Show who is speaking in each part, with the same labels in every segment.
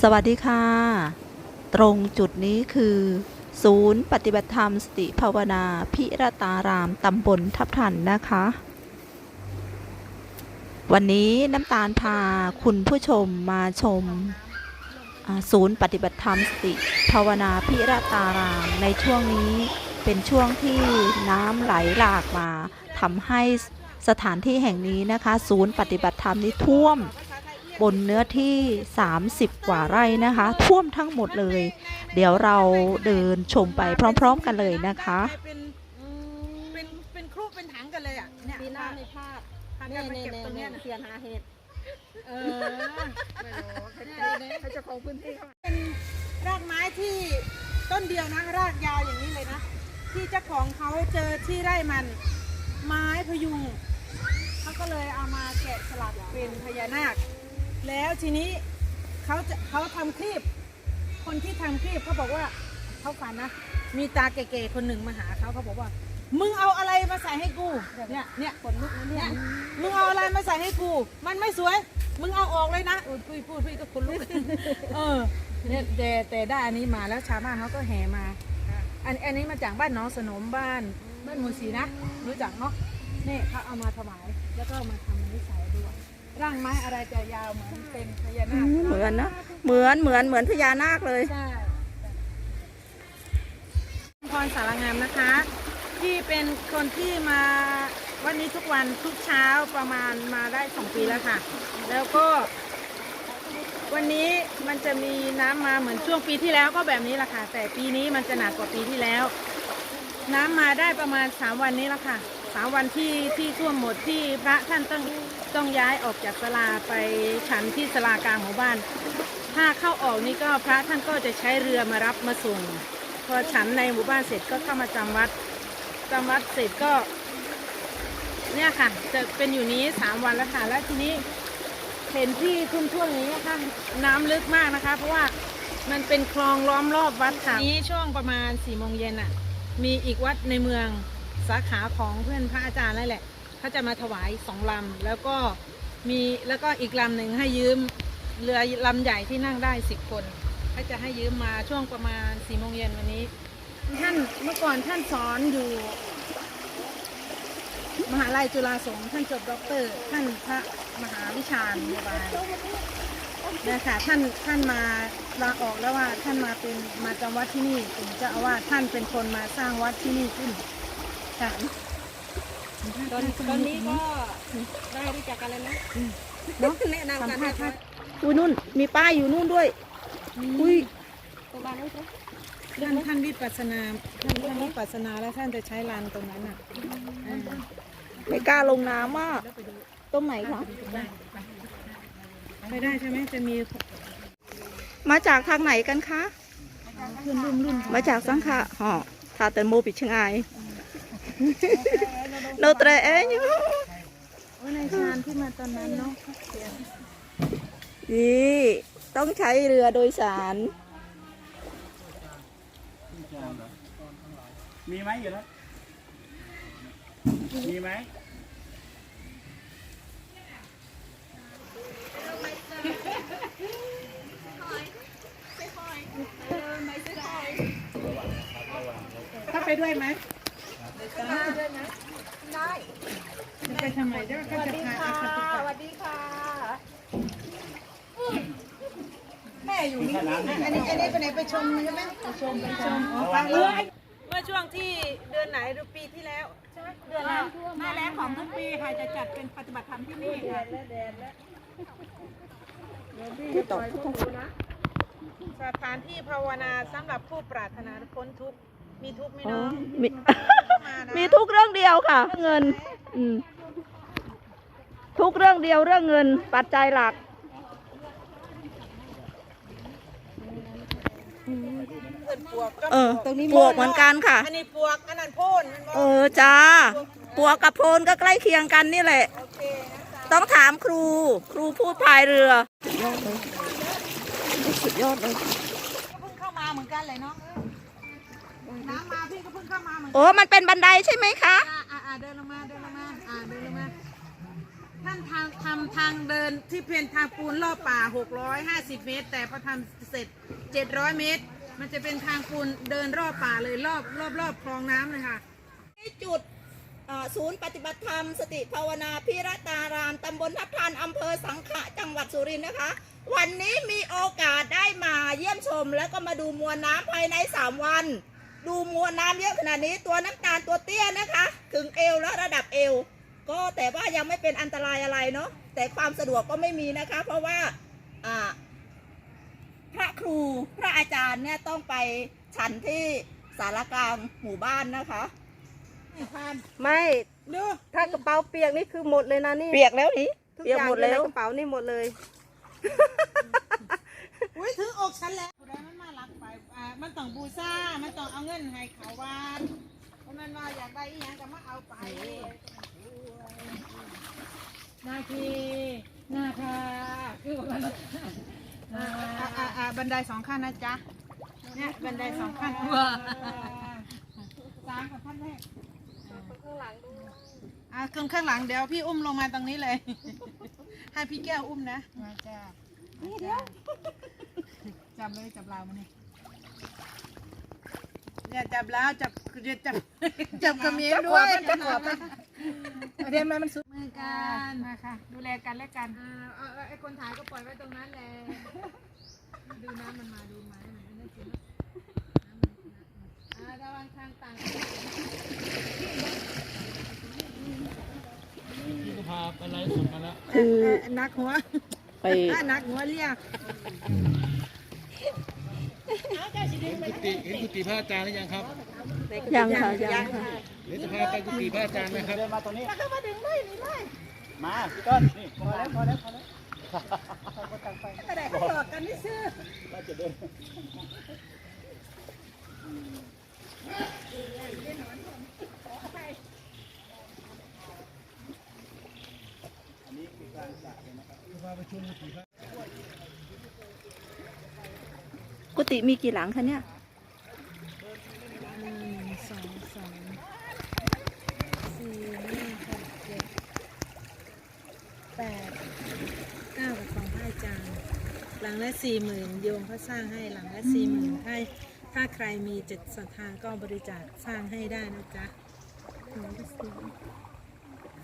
Speaker 1: สวัสดีค่ะ ตรงจุดนี้คือ ศูนย์ปฏิบัติธรรมสติภาวนา พิรตารามตำบลทับทันนะคะ วันนี้น้ำตาลพาคุณผู้ชมมาชม ศูนย์ปฏิบัติธรรมสติภาวนาพิรตารามในช่วงนี้เป็นช่วงที่น้ำไหลหลากมาทำให้สถานที่แห่งนี้นะคะ ศูนย์ปฏิบัติธรรมนี้ท่วม บนเนื้อที่ 30 กว่าไร่นะคะ ท่วมทั้งหมดเลย เดี๋ยวเราเดินชมไปพร้อม ๆ กันเลยนะคะ
Speaker 2: เป็นเป็นเป็นครุเป็นถังกันเลยอะเนี่ย
Speaker 3: ปีหน้าไม่พลาด
Speaker 2: พา
Speaker 3: เน่
Speaker 2: กันไป
Speaker 3: เน่
Speaker 2: เก็บ
Speaker 3: เน่
Speaker 2: ตรงเนี้ย
Speaker 3: เสียนหาเห็ด
Speaker 2: เออไม่รู้เขาจะเขาจะของพื้นที่เขาเป็นรากไม้ที่ต้นเดียวนะรากยาวอย่างนี้เลยนะ ที่เจ้าของเขาเจอที่ไร่มัน ไม้พยุงเขาก็เลยเอามาแกะสลักเป็นพญานาค แล้วทีนี้เขาจะเขาทำคลิป คนที่ทำคลิปเขาบอกว่าเขาฝันนะ มีตาเก๋ๆคนหนึ่งมาหาเขาเขาบอกว่า มึงเอาอะไรมาใส่ให้กูเนี่ยเนี่ย
Speaker 3: ขนลุกนะเนี่ย
Speaker 2: มึงเอาอะไรมาใส่ให้กู มันไม่สวย มึงเอาออกเลยนะอุ้ยพูดพูดพี่ก็คนลุกเออเนี่ยแต่แต่ได้อันนี้มาแล้วชาวบ้านเขาก็แห่มาอันอันนี้มาจากบ้านน้องสนมบ้านบ้านหมูสีนะ รู้จักเนาะนี่เขาเอามาถวายแล้วก็มาทำนิสัยด้วย ร่างไม้อะไรจะยาวเหมือนเป็นพญานาค
Speaker 1: เหมือนนะเหมือนเหมือนเหมือนพญานาคเลย
Speaker 2: ใช่พรสารงามนะคะ ที่เป็นคนที่มาวันนี้ทุกวันทุกเช้าประมาณมาได้สองปีแล้วค่ะ แล้วก็ วันนี้มันจะมีน้ำมาเหมือนช่วงปีที่แล้วก็แบบนี้แหละค่ะ แต่ปีนี้มันจะหนักกว่าปีที่แล้ว น้ำมาได้ประมาณสามวันนี้แล้วค่ะสามวันที่ที่ท่วมหมดที่พระท่านต้อง ต้องย้ายออกจากศาลาไปฉันที่ศาลากลางหมู่บ้าน ถ้าเข้าออกนี่ก็พระท่านก็จะใช้เรือมารับมาส่ง พอฉันในหมู่บ้านเสร็จก็เข้ามาจำวัดจำวัดเสร็จก็ เนี่ยค่ะ จะเป็นอยู่นี้สามวันแล้วค่ะ แล้วทีนี้เห็นที่ทุ่ท่วมๆอย่างนี้ค่ะน้ำลึกมากนะคะ เพราะว่ามันเป็นคลองล้อมรอบวัดค่ะนี้ช่วงประมาณสี่โมงเย็นอะ มีอีกวัดในเมืองสาขาของเพื่อนพระอาจารย์นั่นแหละ เขาจะมาถวายสองลำแล้วก็มีแล้วก็อีกลำหนึ่งให้ยืมเรือลำใหญ่ที่นั่งได้สิบคนเขาจะให้ยืมมาช่วงประมาณสี่โมงเย็นวันนี้ ท่านเมื่อก่อนท่านสอนอยู่ มหาลัยจุฬาสงฆ์ท่านจบด็อกเตอร์ ท่านพระมหาวิชาญยบายเนี่ยค่ะท่านท่านมาลาออกแล้วว่าท่านมาเป็นมาจำวัดที่นี่ถึงจ้าอาวาท่านเป็นคนมาสร้างวัดที่นี่ขึ้นค่ะ
Speaker 3: ตอนตอนนี้ก็ได้รู้จักกันแล้วนะ
Speaker 2: เนาะ
Speaker 3: แนะนำกัน
Speaker 2: สัมภาษณ์ท่าน
Speaker 1: อุ้ยนู่น มีป้ายอยู่นู่นด้วย อุ้ย
Speaker 3: ตัวบ้านนู้นจ้ะ
Speaker 2: ท่านท่านวิปัสสนาท่านท่านวิปัสสนาแล้วท่านจะใช้ลานตรงนั้นอะอ่า
Speaker 1: ไม่กล้าลงน้ำมาก
Speaker 2: แล้วไปดู
Speaker 1: ตรงไหนคะ
Speaker 2: ไปได้ใช่ไหมจะมี
Speaker 1: มาจากทางไหนกันคะ
Speaker 2: รุ่นรุ่นรุ่น
Speaker 1: มาจากสังขะหอทาเตนโมปิดชงาย โนเตรเอง
Speaker 2: โอ้ในชานที่มาตอนนั้นเนาะ
Speaker 1: นี่ต้องใช้เรือโดยสาร
Speaker 4: มีไหมอยู่แล้วมีไหม
Speaker 2: ถ้าไปด้วยไหมได้จะ ไปทำไมเดี๋ยวก็จะพาอาคติกะ
Speaker 3: สวัสดีค่ะ
Speaker 2: แม่อยู่นี่ อันนี้อันนี้ไปไหนไปชมใช่ไหมไปชมไปชมอ๋อฟังเลย เมื่อช่วงที่เดือนไหนหรือปีที่แล้ว เดือนแล้วหน้าแรงของทุกปีค่ะจะจัดเป็นปฏิบัติธรรมที่นี่ค่ะ
Speaker 1: ที่ตก
Speaker 2: สถานที่ภาวนาสำหรับผู้ปรารถนาพ้นทุกข์มีทุกข์ไหมน้อง
Speaker 1: มี
Speaker 2: มี
Speaker 1: ทุกเรื่องเดียวค่ะ เงิน อืม ทุกเรื่องเดียวเรื่องเงินปัจจัยหลัก
Speaker 2: เกิดปวกก็
Speaker 1: เออปลวกเหมือนกันค่ะ
Speaker 2: อันนี้ปวกอันนั้นโพ่นมันบอก
Speaker 1: เออจ้าปลวกกับโพนก็ใกล้เคียงกันนี่แหละ
Speaker 2: โอเคนะจ๊ะ
Speaker 1: ต้องถามครู ครูพูดพายเรือ สุดยอดเลย
Speaker 2: ก็เพิ่งเข้ามาเหมือนกันเลยเนาะน้ำมาพี่ก็เพิ่งเข้ามาเหมือนกัน
Speaker 1: โอ้มันเป็นบันไดใช่ไหมคะ
Speaker 2: อ่าอ่าอ่าเดินลงมาเดินลงมาอ่าเดินลงมาท่านทาง ทางเดินที่เป็นทางปูนรอบป่า 650 เมตร แต่พอทำเสร็จ 700 เมตร มันจะเป็นทางปูนเดินรอบป่าเลยรอบรอบรอบคลองน้ำเลยค่ะ
Speaker 1: ที่จุดศูนย์ปฏิบัติธรรม สติภาวนาพิรตารามตำบลทับทานอำเภอสังขะจังหวัดสุรินทร์นะคะ วันนี้มีโอกาสได้มาเยี่ยมชม แล้วก็มาดูมวลน้ำภายใน 3 วัน ดูมวลน้ำเยอะขนาดนี้ตัวน้ำตาลตัวเตี้ยนะคะ ถึงเอวแล้วระดับเอว ก็แต่ว่ายังไม่เป็นอันตรายอะไรเนาะแต่ความสะดวกก็ไม่มีนะคะ เพราะว่าอ่าพระครูพระอาจารย์เนี่ยต้องไปฉันที่สารกลางหมู่บ้านนะคะ
Speaker 3: ไม่
Speaker 2: ดู
Speaker 3: ถ้ากระเป๋าเปียกนี่คือหมดเลยนะนี่
Speaker 1: เปียกแล้วนี่
Speaker 3: ทุก
Speaker 1: เปีย
Speaker 3: อกย่าง
Speaker 1: หมด
Speaker 3: อยู่ใน
Speaker 1: แล้ว
Speaker 3: กระเป๋านี่หมดเลย
Speaker 2: อุ้ยถึงอกฉันแล้วแล้วมันมาลักไปอ่ามันต้องบูซ่ามันต้องเอาเงินให้เขาวานเพราะมันว่าอยากได้อีหยังก็มาเอาไป นาทีนาคาคือว่ามันอ่าอ่าอ่าบันไดสองขั้นนะจ๊ะ เนี่ยบันไดสองขั้นว้าสามกับขั้นแรกอ่าเครื่องข้างหลังเดี๋ยวพี่อุ้มลงมาตรงนี้เลย ให้พี่แก้วอุ้มนะ มาจ้านี่เดี๋ยวจับเลยจับลาวมาเนี่ยเนี่ยจับลาวจับจะจับจับกระเมียนด้วยจับขอบ เรียนมามันสุดมือกันมาค่ะ ดูแลกันและกันเอาไอ้คนถ่ายก็ปล่อยไว้ตรงนั้นแหละดูน้ำมันมาดูมามันน่ากินอ่าระวังทางต่าง
Speaker 4: พี่ก็พาไปไลฟ์สดมาแล้ว
Speaker 1: คือ
Speaker 2: นักหัว
Speaker 1: ไป
Speaker 2: อะนักหัวเรียก
Speaker 4: กุฏิเห็นกุฏิพระอาจารย์หรือยังครับ
Speaker 1: ยังค่ะยังค่ะ
Speaker 4: เดี๋ยวจะพาไปกุฏิพระอาจารย์นะครับ
Speaker 5: มาตรงนี้มาพี่ต้นนี่พอแล้วพอแล้วพอแล้ว
Speaker 2: กระแดกก็หลอกกันนี่ชื่อ
Speaker 5: ก็จะเดิน
Speaker 1: กุ กุฏิมีกี่หลังคะเนี่ย
Speaker 2: หนึ่งสองสามสี่ห้าหกเจ็ดแปดเก้ากับของพระอาจารย์หลังละสี่หมื่นโยมเขาสร้างให้หลังละสี่หมื่นถ้ถ้าใครมีจิตศรัทธาก็บริจาคสร้างให้ได้นะจ๊ะหลังละสี่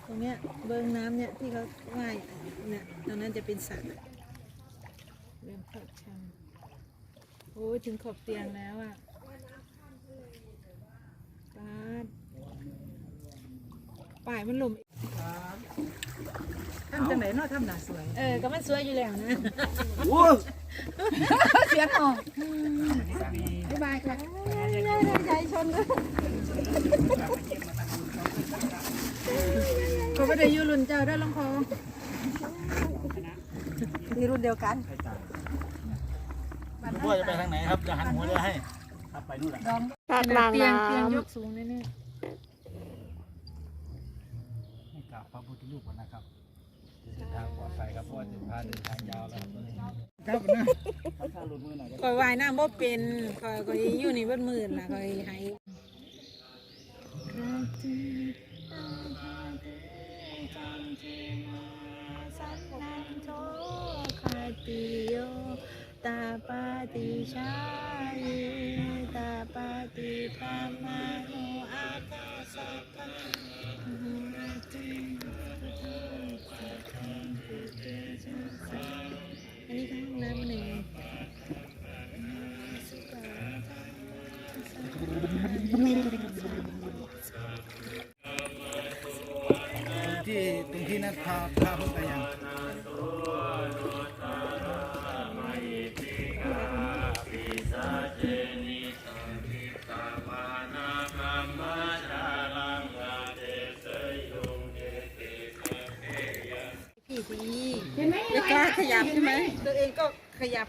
Speaker 2: ตรงเนี้ยเบิ้งน้ำเนี่ยที่เขาว่ายเนี่ยตรงนั้นจะเป็นสระเริ่มเข้าชัง โอ้ยถึงขอบเตียงแล้วอะปาดป่ายมันลมทำจังไหนเนาะทำหนาสวย เออ ก็มันสวยอยู่แล้วนะเสียงออกบ๊ายบายค่ะใหญ่ชนก็ไม่ได้อยูรุ่นเจ้าได้อลำพอง
Speaker 3: นี่รุ่นเดียวกัน
Speaker 5: พ่อจะไปทางไหนครับ จะหันหัวได้ให้ครับไปนู่นแหละ
Speaker 1: ภาคกลาง
Speaker 2: เตียง
Speaker 1: น้
Speaker 2: เตียงยกสูงแน่
Speaker 5: ให้กราบพระพุทธรูปก่อนนะครับเดินทางปลอดภัยครับเพราะว่าจะพาเดินทางยาวแล้วครับตอนนี้ครับนะถ้าหลุดมือหน่อย
Speaker 2: ๆคอยว่ายน้ำบ่เป็นคอยคอยอยู่นี่เบิดมื่นล่ะคอยหายติโย ตาปาติชายตาปาติธรรมานุอาคาสัพพะหุราติอันนี้ทั้งน้ำหนึ่ง
Speaker 5: ที่ตรงที่นั้นพาพาผมไปยัง
Speaker 2: ไหมไม่กล้าขยับใช่ไหมตัวเองก็ขยับ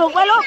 Speaker 1: ดุกไว้ลูก